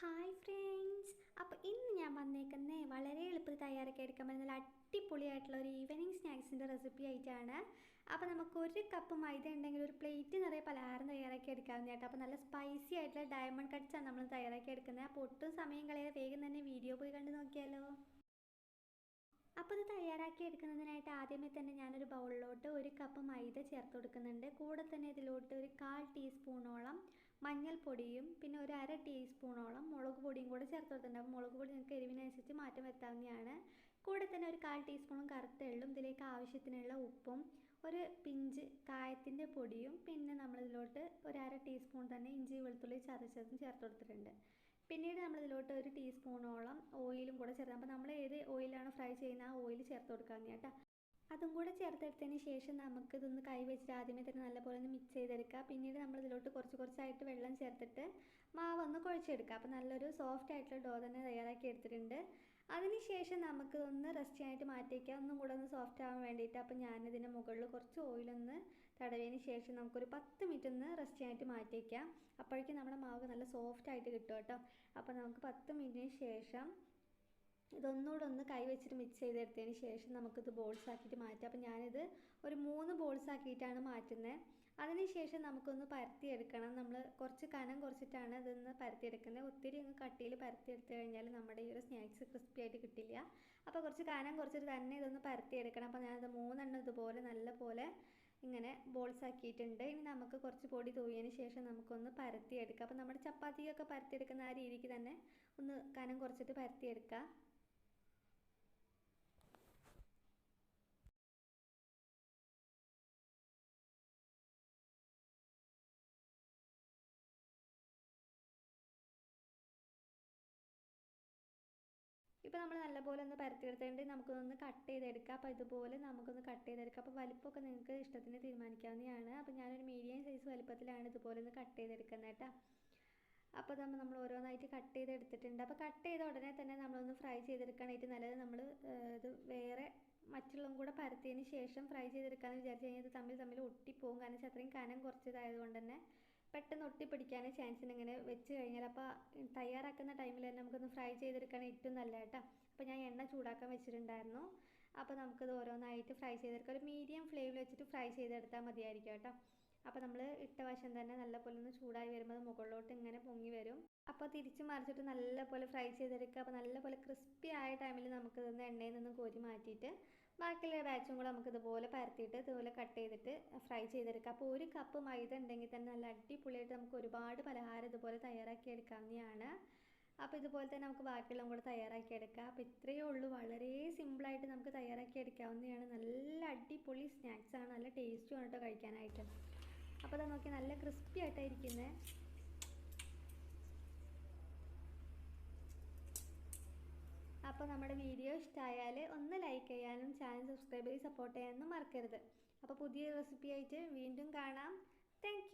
Hi friends അപ്പോൾ ഇന്ന് ഞാൻ വന്നേക്കുന്നത് വളരെ എളുപ്പത്തിൽ തയ്യാറാക്കി എടുക്കാൻ പറ്റുന്ന അടിപൊളിയായിട്ടുള്ള ഒരു ഈവനിങ് സ്നാക്സിന്റെ റെസിപ്പി ആയിട്ടാണ്. അപ്പോൾ നമുക്ക് ഒരു കപ്പ് മൈദ ഉണ്ടെങ്കിൽ ഒരു പ്ലേറ്റ് നിറയെ പലഹാരം തയ്യാറാക്കി എടുക്കാവുന്ന കേട്ടോ. അപ്പോൾ നല്ല സ്പൈസി ആയിട്ടുള്ള ഡയമണ്ട് കട്ട്സാണ് നമ്മൾ തയ്യാറാക്കി എടുക്കുന്നത്. അപ്പോൾ ഒട്ടും സമയം കളയാതെ വേഗം തന്നെ വീഡിയോ പോയി കണ്ടു നോക്കിയാലോ. അപ്പോൾ ഇത് തയ്യാറാക്കി എടുക്കുന്നതിനായിട്ട് ആദ്യമേ തന്നെ ഞാനൊരു ബൗളിലോട്ട് ഒരു കപ്പ് മൈദ ചേർത്ത് കൊടുക്കുന്നുണ്ട്. കൂടെ തന്നെ ഇതിലോട്ട് ഒരു കാൽ മഞ്ഞൾപ്പൊടിയും പിന്നെ ഒരു അര ടീസ്പൂണോളം മുളക് പൊടിയും കൂടെ ചേർത്ത് കൊടുത്തിട്ടുണ്ട് അപ്പോൾ മുളക് പൊടി നിങ്ങൾക്ക് എരിവിനനുസരിച്ച് മാറ്റം വരുത്താവുന്നതാണ്. കൂടെ തന്നെ ഒരു കാൽ ടീസ്പൂണും കറുത്ത എള്ളും ഇതിലേക്ക് ആവശ്യത്തിനുള്ള ഉപ്പും ഒരു പിഞ്ച് കായത്തിന്റെ പൊടിയും പിന്നെ നമ്മളിതിലോട്ട് ഒരു അര ടീസ്പൂൺ തന്നെ ഇഞ്ചി വെളുത്തുള്ളി ചതച്ചതും ചേർത്ത് കൊടുത്തിട്ടുണ്ട്. പിന്നീട് നമ്മളിതിലോട്ട് ഒരു ടീസ്പൂണോളം ഓയിലും കൂടെ ചേർത്ത് അപ്പോൾ നമ്മൾ ഏത് ഓയിലാണ് ഫ്രൈ ചെയ്യുന്ന ആ ഓയിൽ ചേർത്ത് കൊടുക്കാമെന്ന് കേട്ടോ. അതും കൂടെ ചേർത്തെടുത്തതിന് ശേഷം നമുക്ക് ഇതൊന്ന് കൈ വെച്ചിട്ട് ആദ്യമേ തന്നെ നല്ലപോലെ ഒന്ന് മിക്സ് ചെയ്തെടുക്കുക. പിന്നീട് നമ്മൾ ഇതിലോട്ട് കുറച്ച് കുറച്ചായിട്ട് വെള്ളം ചേർത്തിട്ട് മാവ് ഒന്ന് കുഴച്ചെടുക്കുക. അപ്പോൾ നല്ലൊരു സോഫ്റ്റ് ആയിട്ടുള്ള ഡോ തന്നെ തയ്യാറാക്കി എടുത്തിട്ടുണ്ട്. അതിനുശേഷം നമുക്ക് ഒന്ന് റെസ്റ്റ് ആയിട്ട് മാറ്റി വയ്ക്കാം ഒന്നും കൂടെ ഒന്ന് സോഫ്റ്റ് ആവാൻ വേണ്ടിയിട്ട് അപ്പോൾ ഞാനിതിന്റെ മുകളിൽ കുറച്ച് ഓയിലൊന്ന് തടവിയതിന് ശേഷം നമുക്കൊരു പത്ത് മിനിറ്റ് ഒന്ന് റെസ്റ്റ് ആയിട്ട് മാറ്റി വെക്കാം. അപ്പോഴേക്കും നമ്മുടെ മാവ് നല്ല സോഫ്റ്റ് ആയിട്ട് കിട്ടും കേട്ടോ. അപ്പോൾ നമുക്ക് പത്ത് മിനിറ്റിന് ശേഷം ഇതൊന്നുകൂടെ ഒന്ന് കൈ വെച്ചിട്ട് മിക്സ് ചെയ്തെടുത്തതിന് ശേഷം നമുക്കിത് ബോൾസ് ആക്കിയിട്ട് മാറ്റാം. അപ്പോൾ ഞാനിത് ഒരു മൂന്ന് ബോൾസ് ആക്കിയിട്ടാണ് മാറ്റുന്നത് അതിനുശേഷം നമുക്കൊന്ന് പരത്തിയെടുക്കണം. നമ്മൾ കുറച്ച് കനം കുറച്ചിട്ടാണ് ഇതൊന്ന് പരത്തിയെടുക്കുന്നത്. ഒത്തിരി അങ്ങ് കട്ടിയിൽ പരത്തിയെടുത്ത് കഴിഞ്ഞാൽ നമ്മുടെ ഈ ഒരു സ്നാക്സ് ക്രിസ്പി ആയിട്ട് കിട്ടില്ല. അപ്പോൾ കുറച്ച് കനം കുറച്ചിട്ട് തന്നെ ഇതൊന്ന് പരത്തിയെടുക്കണം. അപ്പോൾ ഞാനത് മൂന്നെണ്ണം ഇതുപോലെ നല്ല പോലെ ഇങ്ങനെ ബോൾസ് ആക്കിയിട്ടുണ്ട്. ഇനി നമുക്ക് കുറച്ച് പൊടി തൂവിയതിന് ശേഷം നമുക്കൊന്ന് പരത്തിയെടുക്കാം. അപ്പോൾ നമ്മുടെ ചപ്പാത്തിയൊക്കെ പരത്തിയെടുക്കുന്ന ആ രീതിക്ക് തന്നെ ഒന്ന് കനം കുറച്ചിട്ട് പരത്തിയെടുക്കുക ഇപ്പോൾ നമ്മൾ നല്ലപോലെ ഒന്ന് പരത്തിയെടുത്തിട്ട് നമുക്കൊന്ന് കട്ട് ചെയ്തെടുക്കാം. അപ്പോൾ ഇതുപോലെ നമുക്കൊന്ന് കട്ട് ചെയ്തെടുക്കാം. അപ്പോൾ വലിപ്പമൊക്കെ നിങ്ങൾക്ക് ഇഷ്ടത്തിന് തീരുമാനിക്കാവുന്നതാണ്. അപ്പോൾ ഞാനൊരു മീഡിയം സൈസ് വലിപ്പത്തിലാണ് ഇതുപോലെ ഒന്ന് കട്ട് ചെയ്തെടുക്കുന്നത് കേട്ടോ. അപ്പോൾ നമ്മൾ നമ്മൾ ഓരോന്നായിട്ട് കട്ട് ചെയ്തെടുത്തിട്ടുണ്ട്. അപ്പോൾ കട്ട് ചെയ്ത ഉടനെ തന്നെ നമ്മളൊന്ന് ഫ്രൈ ചെയ്തെടുക്കാനായിട്ട് നല്ലത് നമ്മൾ ഇത് വേറെ മറ്റുള്ളതും കൂടെ പരത്തിയതിന് ശേഷം ഫ്രൈ ചെയ്തെടുക്കാമെന്ന് വിചാരിച്ച് കഴിഞ്ഞാൽ ഇത് തമ്മിൽ തമ്മിൽ ഒട്ടിപ്പോകും കാരണം വെച്ചാൽ അത്രയും കനം കുറച്ചതായത് കൊണ്ട് തന്നെ പെട്ടെന്ന് ഒട്ടിപ്പിടിക്കാൻ ചാൻസിന് ഇങ്ങനെ വെച്ച് കഴിഞ്ഞാൽ അപ്പോൾ തയ്യാറാക്കുന്ന ടൈമിൽ തന്നെ നമുക്കൊന്ന് ഫ്രൈ ചെയ്തെടുക്കാൻ ഏറ്റവും നല്ല കേട്ടോ അപ്പോൾ ഞാൻ എണ്ണ ചൂടാക്കാൻ വെച്ചിട്ടുണ്ടായിരുന്നു. അപ്പോൾ നമുക്കിത് ഓരോന്നായിട്ട് ഫ്രൈ ചെയ്തെടുക്കാം. ഒരു മീഡിയം ഫ്ലെയിമിൽ വെച്ചിട്ട് ഫ്രൈ ചെയ്തെടുത്താൽ മതിയായിരിക്കും കേട്ടോ. അപ്പോൾ നമ്മൾ ഇട്ട വശം തന്നെ നല്ലപോലെ ഒന്ന് ചൂടായി വരുമ്പോൾ മുകളിലോട്ട് ഇങ്ങനെ പൊങ്ങി വരും. അപ്പോൾ തിരിച്ച് മറിച്ചിട്ട് നല്ലപോലെ ഫ്രൈ ചെയ്തെടുക്കുക. അപ്പോൾ നല്ലപോലെ ക്രിസ്പി ആയ ടൈമിൽ നമുക്കിതൊന്ന് എണ്ണയിൽ നിന്നും കോരി മാറ്റിയിട്ട് ബാക്കിയുള്ള ബാച്ചും കൂടെ നമുക്ക് ഇതുപോലെ പരത്തിയിട്ട് ഇതുപോലെ കട്ട് ചെയ്തിട്ട് ഫ്രൈ ചെയ്തെടുക്കാം. അപ്പോൾ ഒരു കപ്പ് മൈദ ഉണ്ടെങ്കിൽ തന്നെ നല്ല അടിപൊളിയായിട്ട് നമുക്ക് ഒരുപാട് പലഹാരം ഇതുപോലെ തയ്യാറാക്കി എടുക്കാവുന്നതാണ് അപ്പോൾ ഇതുപോലെ തന്നെ നമുക്ക് ബാക്കിയുള്ളതും കൂടെ തയ്യാറാക്കി എടുക്കാം. അപ്പോൾ ഇത്രയേ ഉള്ളൂ. വളരെ സിമ്പിളായിട്ട് നമുക്ക് തയ്യാറാക്കി എടുക്കാവുന്നതാണ്. നല്ല അടിപൊളി സ്നാക്സാണ് നല്ല ടേസ്റ്റുമാണ് കേട്ടോ കഴിക്കാനായിട്ട്. അപ്പോൾ അത് നോക്കി നല്ല ക്രിസ്പി ആയിട്ടാണ് ഇരിക്കുന്നത് അപ്പോൾ നമ്മുടെ വീഡിയോ ഇഷ്ടമായാൽ ഒന്ന് ലൈക്ക് ചാനൽ സബ്സ്ക്രൈബ് ചെയ്ത് സപ്പോർട്ട് ചെയ്യാനൊന്നും മറക്കരുത്. അപ്പോൾ പുതിയ റെസിപ്പി ആയിട്ട് വീണ്ടും കാണാം. താങ്ക്